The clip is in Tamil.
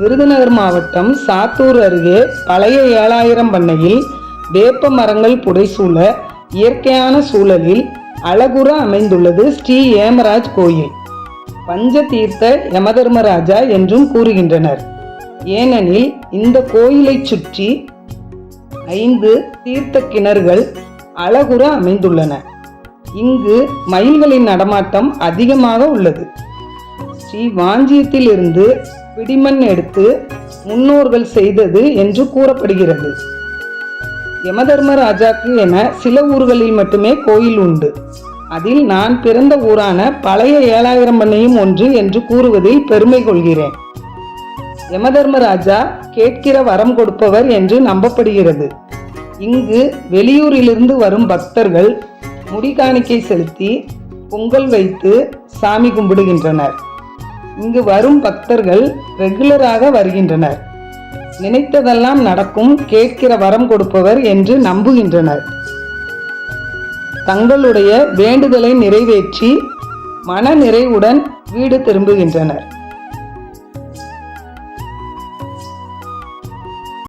விருதுநகர் மாவட்டம் சாத்தூர் அருகே பழைய ஏழாயிரம் பண்ணையில் வேப்ப மரங்கள் புடைசூழ இயற்கையான சூழலில் அழகுற அமைந்துள்ளது ஸ்ரீ ஏமராஜ் கோயில். பஞ்ச தீர்த்த யமதர்மராஜா என்றும் கூறுகின்றனர். ஏனெனில் இந்த கோயிலைச் சுற்றி ஐந்து தீர்த்த கிணறுகள் அழகுற அமைந்துள்ளன. இங்கு மயில்களின் நடமாட்டம் அதிகமாக உள்ளது. ஸ்ரீ வாஞ்சியத்திலிருந்து பிடிமண் எடுத்து முன்னோர்கள் செய்தது என்று கூறப்படுகிறது. யமதர்மராஜாக்கு என சில ஊர்களில் மட்டுமே கோயில் உண்டு. அதில் நான் பிறந்த ஊரான பழைய ஏழாயிரம் பண்ணையும் ஒன்று என்று கூறுவதில் பெருமை கொள்கிறேன். யமதர்மராஜா கேட்கிற வரம் கொடுப்பவர் என்று நம்பப்படுகிறது. இங்கு வெளியூரிலிருந்து வரும் பக்தர்கள் முடிகாணிக்கை செலுத்தி பொங்கல் வைத்து சாமி கும்பிடுகின்றனர். இங்கு வரும் பக்தர்கள் ரெகுலராக வருகின்றனர். நினைத்ததெல்லாம் நடக்கும் கேட்கிற வரம் கொடுப்பவர் என்று நம்புகின்றனர். தங்களுடைய வேண்டுதலை நிறைவேற்றி மன நிறைவுடன் வீடு திரும்புகின்றனர்.